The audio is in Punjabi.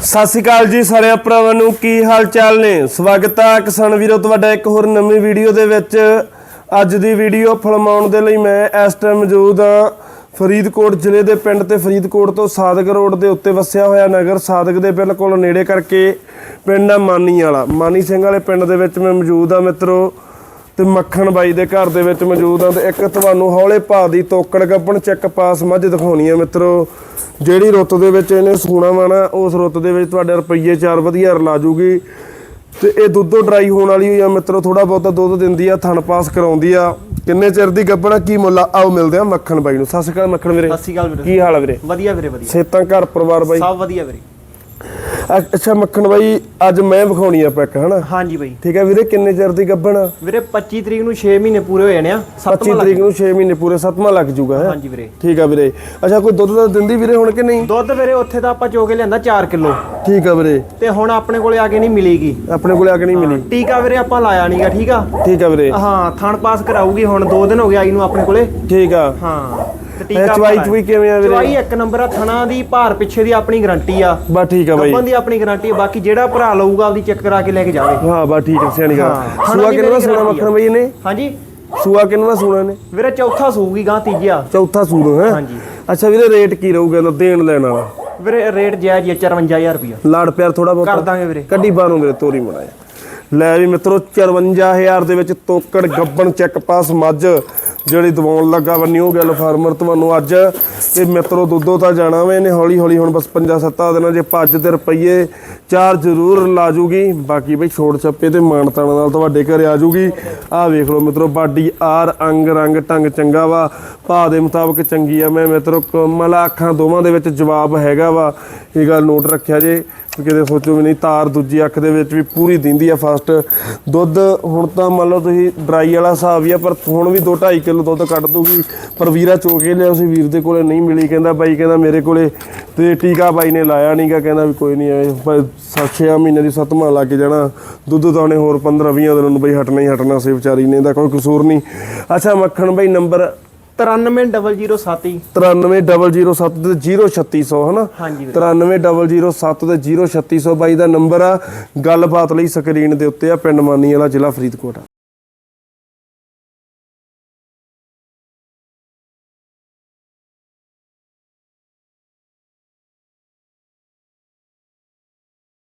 ਸਤਿ ਸ਼੍ਰੀ ਅਕਾਲ ਜੀ ਸਾਰੇ ਭਰਾਵਾਂ ਨੂੰ, ਕੀ ਹਾਲ ਚਾਲ ਨੇ? ਸਵਾਗਤ ਹੈ ਕਿਸਾਨ ਵੀਰੋ, ਤੁਹਾਡਾ ਇੱਕ ਹੋਰ ਨਵੀਂ ਵੀਡੀਓ ਦੇ ਵਿੱਚ। ਅੱਜ ਦੀ ਵੀਡੀਓ ਫਿਲਮਾਉਣ ਦੇ ਲਈ ਮੈਂ ਇਸ ਟਾਈਮ ਮੌਜੂਦ ਹਾਂ ਫਰੀਦਕੋਟ ਜ਼ਿਲ੍ਹੇ ਦੇ ਪਿੰਡ ਤੇ ਫਰੀਦਕੋਟ ਤੋਂ ਸਾਦਕ ਰੋਡ ਦੇ ਉੱਤੇ ਵਸਿਆ ਹੋਇਆ ਨਗਰ। ਸਾਦਕ ਦੇ ਬਿਲਕੁਲ ਨੇੜੇ ਕਰਕੇ ਪਿੰਡ ਆ ਮਾਨੀ ਵਾਲਾ ਮਾਨੀ ਸਿੰਘ ਵਾਲੇ ਪਿੰਡ ਦੇ ਵਿੱਚ ਮੈਂ ਮੌਜੂਦ ਹਾਂ ਮਿੱਤਰੋ। ਤੇ ਮੱਖਣ ਬਾਈ ਦੇ ਘਰ ਦੇ ਵਿੱਚ ਮੌਜੂਦ ਆ ਤੇ ਇੱਕ ਤੁਹਾਨੂੰ ਹੌਲੇ ਭਾਅ ਦੀ ਤੋਕੜ ਗੱਪਣ ਚੈੱਕ ਪਾਸ ਮੱਝ ਦਿਖਾਉਣੀ ਆ ਮਿੱਤਰੋ। ਜਿਹੜੀ ਰੁੱਤ ਦੇ ਵਿੱਚ ਇਹਨੇ ਸੂਣਾ ਵਾਣਾ ਉਸ ਰੁੱਤ ਦੇ ਵਿੱਚ ਤੁਹਾਡੇ ਰੁਪਈਏ ਚਾਰ ਵਧੀਆ ਰਲਾ ਜੂਗੀ। ਤੇ ਇਹ ਦੁੱਧੋ ਡਰਾਈ ਹੋਣ ਵਾਲੀ ਹੋਈ ਆ ਮਿੱਤਰੋ ਥੋੜਾ ਬਹੁਤਾ ਦੁੱਧ ਦਿੰਦੀ ਆ ਥਣ ਪਾਸ ਕਰਾਉਂਦੀ ਆ। ਕਿੰਨੇ ਚਿਰ ਦੀ ਗੱਪਣਾ ਕੀ ਮੁੱਲ ਆਓ ਮਿਲਦੇ ਆ ਮੱਖਣ ਬਾਈ ਨੂੰ। ਸਤਿ ਸ਼੍ਰੀ ਅਕਾਲ ਮੱਖਣ ਵੀਰੇ। ਸਤਿ ਸ਼੍ਰੀ ਅਕਾਲ ਵੀਰੇ। ਕੀ ਹਾਲ ਆ ਵੀਰੇ? ਵਧੀਆ ਵੀਰੇ ਵਧੀਆ। ਸੇਤਾਂ ਘਰ ਪਰਿਵਾਰ ਬਾਈ? ਸਭ ਵਧੀਆ ਵੀਰੇ। ਅ- ਅੱਛਾ ਮੱਖਣ ਬਾਈ ਅੱਜ ਮੈਂ ਵਿਖਾਉਣੀ ਆ ਪੈਕ ਹਨਾ? ਹਾਂਜੀ ਬਾਈ। ਠੀਕ ਹੈ ਵੀਰੇ ਕਿੰਨੇ ਚਿਰ ਦੀ ਗੱਪਣਾ ਵੀਰੇ 25 ਤਰੀਕ ਨੂੰ 6 ਮਹੀਨੇ ਪੂਰੇ ਹੋ ਜਾਣੇ ਆ 25 ਸੱਤਵਾਂ ਲੱਗ ਤਰੀਕ ਨੂੰ 6 ਮਹੀਨੇ ਪੂਰੇ ਸੱਤਵਾਂ ਲੱਗ ਜੂਗਾ ਹੈ? ਹਾਂਜੀ ਵੀਰੇ। ਠੀਕ ਆ ਵੀਰੇ। ਅੱਛਾ ਕੋਈ ਦੁੱਧ ਦਾ ਦਿੰਦੀ ਵੀਰੇ ਹੁਣ ਕਿ ਨਹੀਂ? ਦੁੱਧ ਵੀਰੇ ਉੱਥੇ ਤਾਂ ਆਪਾਂ ਚੋ ਕੇ ਲਿਆਂਦਾ 4 ਕਿਲੋ। ਠੀਕ ਆ ਵੀਰੇ। ਤੇ ਹੁਣ ਆਪਣੇ ਕੋਲੇ ਆ ਕੇ ਨਹੀਂ ਮਿਲੇਗੀ। ਆਪਣੇ ਕੋਲੇ ਆ ਕੇ ਨਹੀਂ ਮਿਲੀ। ਟੀਕਾ ਵੀਰੇ ਆਪਾਂ ਲਾਇਆ ਨਹੀਂਗਾ ਠੀਕ ਆ? ਠੀਕ ਆ ਵੀਰੇ। ਹਾਂ ਥਣ ਪਾਸ ਕਰਾਊਗੀ ਹੁਣ 2 ਦਿਨ ਹੋ ਗਏ ਆਈ ਨੂੰ ਆਪਣੇ ਕੋਲੇ। ਠੀਕ ਆ। ਹਾਂ। ਇਹ ਚਵਾਈ ਚੁਈ ਕਿਵੇਂ ਆ ਵੀਰੇ? ਚਵਾਈ ਇੱਕ ਨੰਬਰ ਆ ਥਣਾ ਦੀ ਭਾਰ ਪਿੱਛੇ ਦੀ ਆਪਣੀ ਗਾਰੰਟੀ ਆ। ਬਾ ਠੀਕ ਆ ਬਾਈ। ਗੱਪਨ ਦੀ ਆਪਣੀ ਗਾਰੰਟੀ ਆ ਬਾਕੀ ਜਿਹੜਾ ਭਰਾ ਲਊਗਾ ਆਪਦੀ ਚੈੱਕ ਕਰਾ ਕੇ ਲੈ ਕੇ ਜਾਵੇ। ਹਾਂ ਬਾ ਠੀਕ ਆ ਸਿਆਣੀ ਗੱਲ। ਸੂਆ ਕਿੰਨਾ ਸੂਣਾ ਮੱਖਣ। ਬਾਈ ਨੇ ਹਾਂਜੀ। ਸੂਆ ਕਿੰਨਾ ਸੂਣਾ ਨੇ ਵੀਰੇ ਚੌਥਾ ਸੂਗੀ ਗਾਂ ਤੀਜਾ। ਚੌਥਾ ਸੂਣਾ ਹੈ? ਹਾਂਜੀ। ਅੱਛਾ ਵੀਰੇ ਰੇਟ ਕੀ ਰਹੂਗਾ ਇਹਦਾ ਦੇਣ ਲੈਣ ਵਾਲਾ? ਵੀਰੇ ਰੇਟ ਜਾਇਜ਼ ਹੀ ਆ 54000 ਰੁਪਇਆ ਲਾੜ ਪਿਆਰ ਥੋੜਾ ਬਹੁਤ। ਕਰ ਦਾਂਗੇ ਵੀਰੇ। ਕੱਢੀ ਬਾਹਰੋਂ ਮੇਰੇ ਤੋਰੀ ਮੜਾਇਆ ਲੈ ਵੀ ਮਿੱਤਰੋ 54000 ਦੇ ਵਿੱਚ ਤੋਕੜ ਗੱਬਣ ਚੈੱਕ ਪਾਸ ਮੱਝ। ਜਿਹੜੀ ਦਵਾਉਣ ਲੱਗਾ ਵਾ ਨਿਊ ਗਿਆ ਫਾਰਮਰ ਤੁਹਾਨੂੰ ਅੱਜ। ਇਹ ਮਿੱਤਰੋ, ਦੁੱਧੋ ਤਾਂ ਜਾਣਾ ਵੇ ਇਹਨੇ ਹੌਲੀ ਹੌਲੀ ਹੁਣ ਬਸ 5-7 ਦਿਨਾਂ ਜੇ ਭੱਜ ਤੇ ਰੁਪਈਏ ਚਾਰ ਜ਼ਰੂਰ ਲਾ ਜੂਗੀ। ਬਾਕੀ ਬਈ ਛੋੜ ਛੱਪੇ ਤੇ ਤਾਣ ਨਾਲ ਤੁਹਾਡੇ ਘਰੇ ਆ ਜੂਗੀ। ਆਹ ਵੇਖ ਲਓ ਮਿੱਤਰੋ, ਬਾਡੀ ਆਰ ਅੰਗ ਰੰਗ ਢੰਗ ਚੰਗਾ ਵਾ। ਭਾਅ ਦੇ ਮੁਤਾਬਕ ਚੰਗੀ ਆ ਮੈਂ ਮਿੱਤਰੋ, ਕਮਲਾ ਅੱਖਾਂ ਦੋਵਾਂ ਦੇ ਵਿੱਚ ਜਵਾਬ ਹੈਗਾ ਵਾ। ਇਹ ਗੱਲ ਨੋਟ ਰੱਖਿਆ ਜੇ। ਕਿਤੇ ਸੋਚੋ ਵੀ ਨਹੀਂ, ਤਾਰ ਦੂਜੀ ਅੱਖ ਦੇ ਵਿੱਚ ਵੀ ਪੂਰੀ ਦਿੰਦੀ ਆ ਫਸਟ ਦੁੱਧ ਹੁਣ ਤਾਂ ਮੰਨ ਲਓ ਤੁਸੀਂ ਡਰਾਈ ਵਾਲਾ ਹਿਸਾਬ ਹੀ ਆ, ਪਰ ਹੁਣ ਵੀ 2.5 ਕਿਲੋ ਦੁੱਧ ਕੱਢ ਦੂਗੀ ਪਰ ਵੀਰਾ ਚੋ ਕੇ ਲਿਆ ਸੀ ਵੀਰ ਦੇ ਕੋਲੇ ਨਹੀਂ ਮਿਲੀ, ਕਹਿੰਦਾ ਬਾਈ, ਕਹਿੰਦਾ ਮੇਰੇ ਕੋਲੇ ਤੇ ਟੀਕਾ ਬਾਈ ਨੇ ਲਾਇਆ ਨਹੀਂਗਾ ਕਹਿੰਦਾ ਵੀ ਕੋਈ ਨਹੀਂ ਆਏ ਪਰ 6 ਮਹੀਨੇ ਦੀ ਸੱਤਵਾਂ ਲੱਗ ਜਾਣਾ। ਦੁੱਧ ਤਾਂ ਉਹਨੇ ਹੋਰ 15 20 ਦਿਨਾਂ ਨੂੰ ਬਈ ਹਟਣਾ ਹੀ ਹਟਣਾ ਸੀ ਵਿਚਾਰੀ ਨੇ, ਇਹਦਾ ਕੋਈ ਕਸੂਰ ਨਹੀਂ। ਅੱਛਾ, ਮੱਖਣ ਬਾਈ ਨੰਬਰ 93007 93007 ਤੇ 03600 ਹਨਾ? ਹਾਂਜੀ ਵੀਰੇ। 93007 ਤੇ 03600 ਬਾਈ ਦਾ ਨੰਬਰ ਆ। ਗੱਲਬਾਤ ਲਈ ਸਕਰੀਨ ਦੇ ਉੱਤੇ ਆ ਪਿੰਡ ਮਾਨੀ ਵਾਲਾ ਜ਼ਿਲ੍ਹਾ ਫਰੀਦਕੋਟ। ਆ